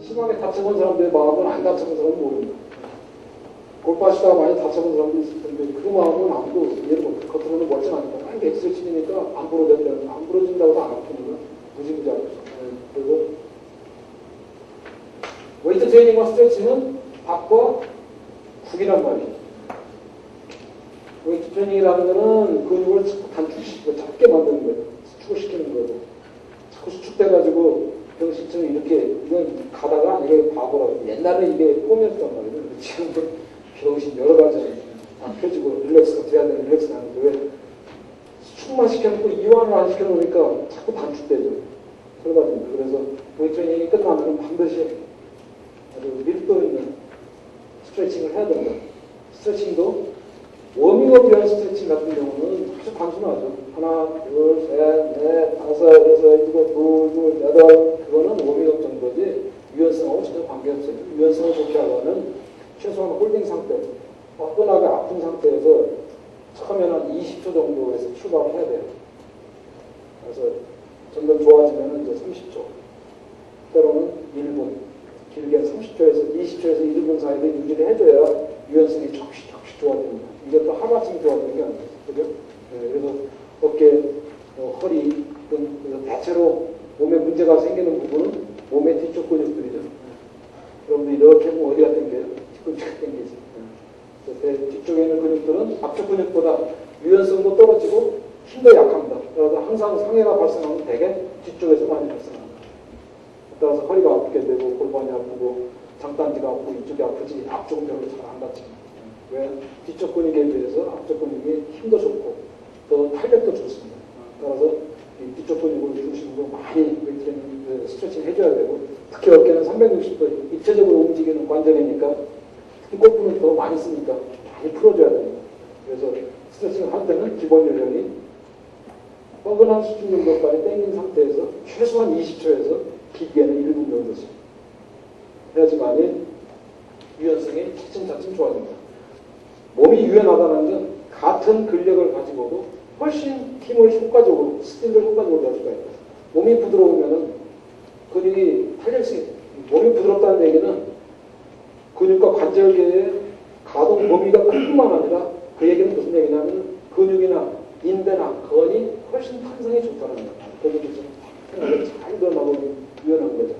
심하게 다쳐본 사람들의 마음은 안 다쳐본 사람은 모릅니다. 골파시다가 많이 다쳐본 사람도 있을 텐데 그 마음은 아무도 이해를 못해. 겉으로는 멀쩡하니까 많이 엑스치니까 안 부러진다고 안 부러진다고도 안 아프니까 무지무지 아프죠. 네. 그리고 웨이트 트레이닝과 스트레칭은 밥과 국이란 말이에요. 웨이트 트레이닝이라는 거는 근육을 자꾸 단축시키고 작게 만드는 거예요. 수축시키는 거고. 자꾸 수축돼가지고 병신처럼 이렇게 이건 가다가 이게 바보라고 옛날에 이게 꿈이었단 말이에요. 지금은 병신 여러 가지 다 펴지고 릴렉스가 돼야 되는 릴렉스가 하는데 왜 수축만 시켜놓고 이완을 안 시켜놓으니까 자꾸 단축되죠. 보니까 그래서 웨이트 트레이닝이 끝나면 반드시 아주 밀도 있는 스트레칭을 해야 된다. 스트레칭도 워밍업 위한 스트레칭 같은 경우는 아주 단순하죠. 하나, 둘, 셋, 넷, 다섯, 여섯, 일곱, 둘, 둘, 여덟. 그거는 워밍업 정도지 유연성하고 전혀 관계없어요. 유연성을 좋게 하려면 최소한 홀딩 상태, 뻐근하게 아픈 상태에서 처음에는 한 20초 정도에서 출발을 해야 돼요. 그래서 점점 좋아지면 이제 30초, 때로는 1분, 길게 30초에서 20초에서 1분 사이에 유지를 해줘야 유연성이 조금씩 조금씩 좋아집니다. 또 하루아침에 좋아지는 게 아니에요. 그죠? 네, 그래서 어깨, 어, 허리 등 그래서 대체로 몸에 문제가 생기는 부분은 몸의 뒤쪽 근육들이죠. 여러분들 이렇게 보면 어디가 당겨요? 뒤꿈치가. 네. 그래서 뒤쪽에 있는 근육들은 앞쪽 근육보다 유연성도 떨어지고 힘도 약합니다. 그래서 항상 상해가 발생하면 대개 뒤쪽에서 많이 발생합니다. 따라서 허리가 아프게 되고 골반이 아프고 장단지가 아프고 이쪽이 아프지 앞쪽은 별로 잘 안 다칩니다. 왜? 뒤쪽 근육에 비해서 앞쪽 근육이 힘도 좋고 또 탄력도 좋습니다. 따라서 이 뒤쪽 근육을 중심으로 많이 웨이트트레이닝 스트레칭 해줘야 되고 특히 어깨는 360도 입체적으로 움직이는 관절이니까 특히 골프는 더 많이 쓰니까 많이 풀어줘야 됩니다. 그래서 스트레칭을 할 때는 기본 요령이 뻐근한 수준 정도까지 당긴 상태에서 최소한 20초에서 길게는 1분 정도씩 해야지만이 유연성이 차츰차츰 좋아집니다. 몸이 유연하다는 건 같은 근력을 가지고도 훨씬 힘을 효과적으로, 스피드를 효과적으로 낼 수가 있다. 몸이 부드러우면은 근육이 탄력성이, 몸이 부드럽다는 얘기는 근육과 관절계의 가동 범위가 큰 뿐만 아니라 그 얘기는 무슨 얘기냐면 근육이나 인대나 건이 훨씬 탄성이 좋다는 거예요. 편하게 잘 늘어나고 유연한 거죠.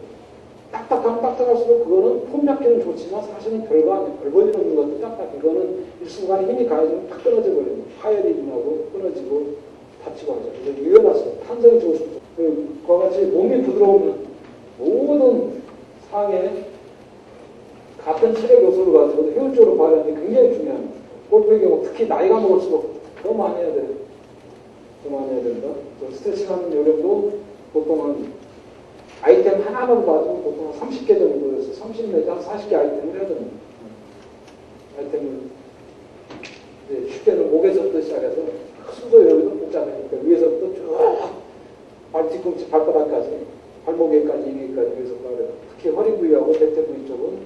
딱딱하면 딱딱 할수록 그거는 폼잡기는 좋지만 사실은 별거 아니에요. 별볼일 없는 것도 딱딱. 이거는 일순간에 힘이 가해지면 탁 끊어져 버려요. 파열이 나고 끊어지고 다치고 하죠. 그래서 유연하세요. 탄성이 좋으십니다. 그와 같이 몸이 부드러우면 모든 상해 같은 체력 요소를 가지고 효율적으로 발휘하는 게 굉장히 중요합니다. 골프의 경우 특히 나이가 먹을수록 더 많이 해야 돼요. 더 많이 해야 된다. 또 스트레칭 하는 요령도 보통 한 아이템 하나만 봐도 보통 한 30개 정도에서 30 내지 한 40개 아이템을 해야 됩니다. 아이템을 이제 쉽게는 목에서부터 시작해서 순서 여기도 복잡하니까 위에서부터 쭉 발 뒤꿈치 발바닥까지 발목에까지 이기까지 위에서 가려 특히 허리 부위하고 대퇴 부위 쪽은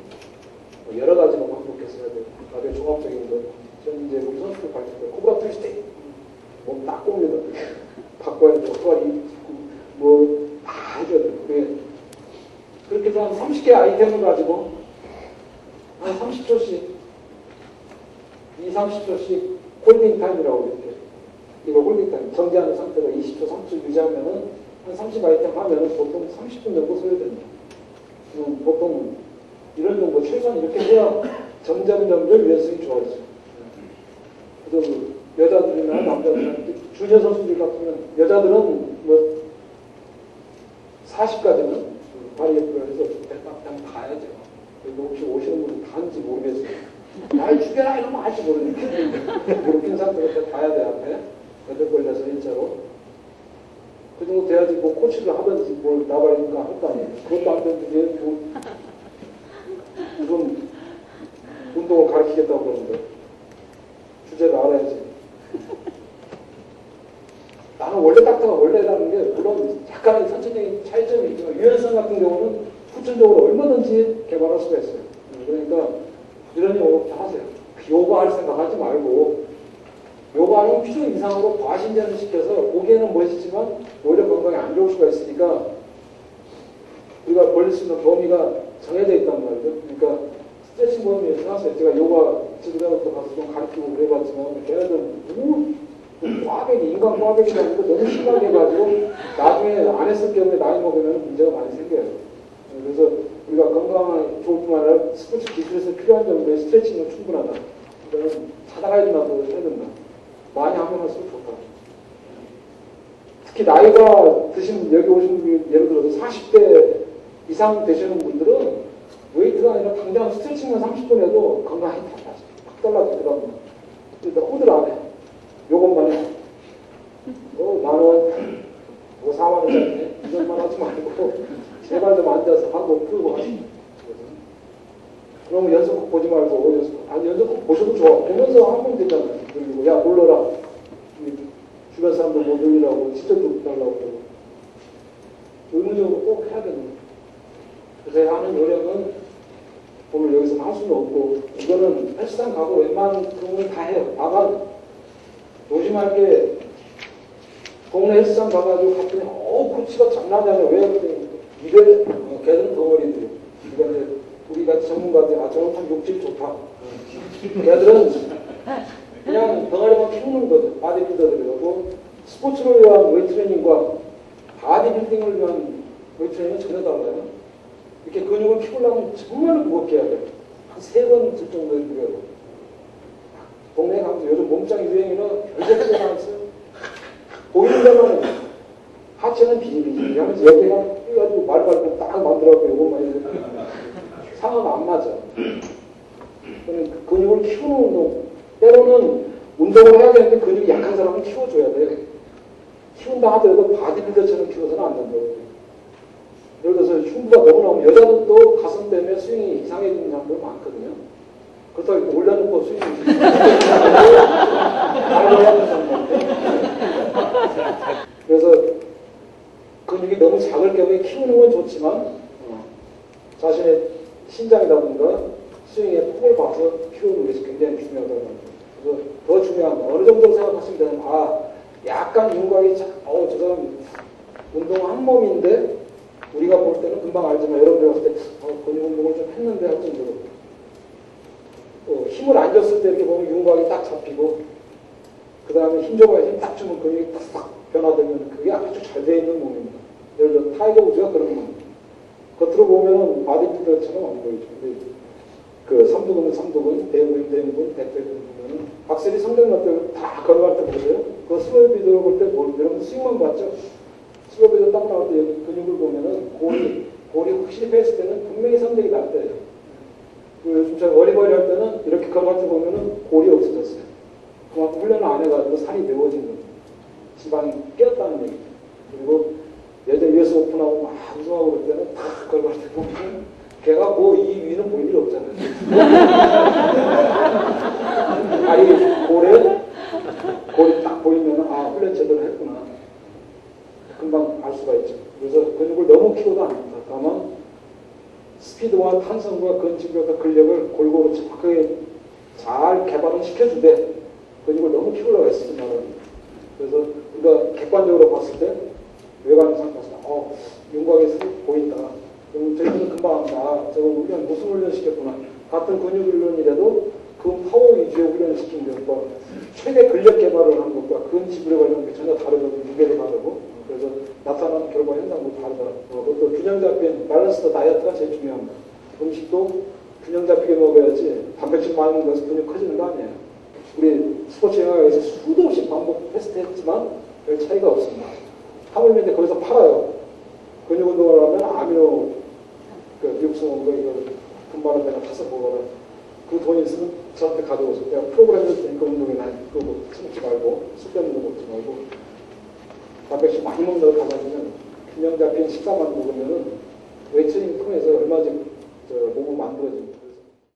뭐 여러 가지로 반복해서 해야 돼요. 아주 종합적인 거. 저는 이제 우리 선수들 가르칠 때 코브라 트위스트 몸딱 꼽니다. 바꿔야 돼. 허리 뭐 다 해줘야 돼요. 그렇게 해서 한 30개 아이템을 가지고 한 30초씩 2, 30초씩 홀딩 타임이라고 이렇게 이거 홀딩 타임 정지하는 상태가 20초, 30초 유지하면은 한 30 아이템 하면은 보통 30분 정도 소요됩니다. 음, 보통 이런 정도 최소한 이렇게 해야 점점 점점 유연성이 좋아지죠. 그래서 그 여자들이나 남자들이나 주니어 선수들 같으면 여자들은 뭐 40까지는 바리에프를 해서 그냥 가야죠. 혹시 오시는 분이 다는지 모르겠어요. 날 죽여라 이러면 알지 무릎 핀 상태로 가야 돼 앞에 여덟 걸려서 일자로 그 정도 돼야지 뭐 코치를 하든지 뭘 나발니까 할 거 아니에요. 그것도 안 되는데 뭐 무슨 운동을 가르치겠다고 그러는데 주제를 알아야지. 나는 원래 딱딱한 원래라는 게 물론 약간의 선천적인 차이점이 있지만 유연성 같은 경우는 후천적으로 얼마든지 개발할 수가 있어요. 그러니까 부지런히 하세요. 요가할 생각하지 말고 요가는 필요 이상으로 과신전을 시켜서 보기에는 멋있지만 오히려 건강에 안 좋을 수가 있으니까 우리가 벌릴 수 있는 범위가 정해져 있단 말이죠. 그러니까 스트레칭 범위에 들어가서 제가 요가 지도자로부터 가서 좀 가르치고 그래봤지만 걔네들 꽈배기, 인간 꽈배기가 아니고 너무 심하게 해가지고 나중에 안 했을 경우에 나이 먹으면 문제가 많이 생겨요. 그래서 우리가 건강한 좋을 뿐만 아니라 스포츠 기술에서 필요한 정도의 스트레칭은 충분하다. 그러면 찾아가야지나도 해야 된다. 많이 하면 할수록 좋다. 특히 나이가 드신 여기 오신 분 예를 들어서 40대 이상 되시는 분들은 웨이트가 아니라 당장 스트레칭만 30분 해도 건강이 확 달라지더라고요. 그러니까 호들 안 해. 요것만 해. 어, 만 원, 뭐 4만 원짜리 이것만 하지 말고 제발 좀 앉아서 하고 풀고 하시 그러면 연속곡 보지 말고 연속곡, 아니 연속곡 보셔도 좋아. 보면서 하면 되잖아요. 그리고 야 놀러라. 이 주변 사람들 뭐 놀리라고 좀 달라고 의무적으로 꼭 해야 되는. 그래서 하는 요령은 오늘 여기서 할 수는 없고 이거는 헬스장 가고 웬만큼은 다 해요. 다만 조심할 게 동네 헬스장 가가지고 갔더니 어 코치가 장난이 아니야. 왜 그랬더니 이들 어, 걔들은 덩어리들. 이거 이제 우리 같이 전문가들 아 저런 참 욕질 좋다. 걔들은 그냥 덩어리만 키우는 거죠 바디빌더들이라고 스포츠를 위한 웨이트레이닝과 바디빌딩을 위한 웨이트레이닝은 전혀 달라요 이렇게 근육을 키우려면 정말 무겁게 해야 돼요 한 세번들 정도의 무게로 동네 가면서 요즘 몸짱 유행이라 별의별 게 많았어요 보이는 데만 하체는 비리비리 하면서 옆에가 해가지고 말 밟고 딱 만들어갖고 요것만 해도 상황 안 맞아. 그러면 그 근육을 키우는 운동. 때로는 운동을 해야 되는데 근육이 약한 사람은 키워줘야 돼. 키운다 하더라도 바디빌더처럼 키워서는 안 된다고. 예를 들어서 흉부가 너무 나오면 여자들도 가슴 때문에 스윙이 이상해지는 사람들 많거든요. 그렇다고 올려놓고 되는 사람들 그래서 근육이 너무 작을 경우에 키우는 건 좋지만 어, 자신의 신장이라든가 스윙의 폭을 봐서 키우는 것이 굉장히 중요하다고 합니다. 그래서 더 중요한 건 어느 정도 생각하시면 되면 아 약간 윤곽이 어저 사람 운동 한 몸인데 우리가 볼 때는 금방 알지만 여러분들 봤을 때 어, 근육 운동을 좀 했는데 할 정도로 어, 힘을 안 줬을 때 이렇게 보면 윤곽이 딱 잡히고 그 다음에 힘 줘봐야 힘딱 주면 근육이 딱 변화되면 그게 아주 잘 되어 있는 몸입니다. 예를 들어 타이거 우즈가 그런 몸입니다. 겉으로 보면 바디빌더처럼 안 보이죠. 근데 그 삼두근은 삼두근, 대형근, 대형근, 백대근 보면은 박세리 성장할 때다 걸어갈 때 보세요. 그 슬로우 비디오 볼때 뭐, 여러분 스윙만 봤죠? 슬로우 비디오 딱 나올 때 근육을 보면은 골이, 골이 확실히 뺐을 때는 분명히 성장이 날 때예요. 그 제가 어리버리 할 때는 이렇게 때 보면은 골이 없어졌어요. 그만큼 훈련을 안 해가지고 살이 메워진 겁니다. 지방이 깨었다는 얘기죠. 그리고 예전 US 오픈하고 막 우승하고 그럴 때는 탁 걸어갈 때 보면 걔가 뭐이 위는 볼일 없잖아요. 다리 골에 골이 딱 보이면 아 훈련 제대로 했구나. 금방 알 수가 있죠. 그래서 근육을 너무 키워도 안. 다만 스피드와 탄성과 근집력과 근력을 골고루 정확하게 잘 개발을 시켜주되 근육을 너무 키우려고 말은 그래서 우리가 객관적으로 봤을 때 외관상 봤을 때 어, 윤곽이 싹 보인다. 그럼 저희들은 금방 합니다. 저거 훈련 무슨 훈련 시켰구나. 같은 근육 훈련이라도 그 파워 위주의 훈련을 시킨 것과 최대 근력 개발을 하는 것과 근지구력 관련 게 전혀 다르거든요. 무게도 다르고. 현상도 다르다. 어, 균형 잡힌 밸런스드 다이어트가 제일 중요합니다. 음식도 균형 잡히게 먹어야지 단백질 많이 먹어서 근육 커지는 거 아니에요. 우리 스포츠 영화에서 수도 없이 반복 테스트했지만 별 차이가 없습니다. 하물며 거기서 팔아요. 근육 운동을 하면 아미노 그온거 이거 금발은 내가 타서 먹어라. 그돈 있으면 저한테 가져오세요. 내가 프로그램 줄 테니까 운동이나 그거 참지 말고 쓸데없는 거 먹지 말고 단백질 많이 먹는 거 가져오면 균형 잡힌 식사만 먹으면은 웨이트닝 통해서 얼마든지 저 몸을 만들어줍니다.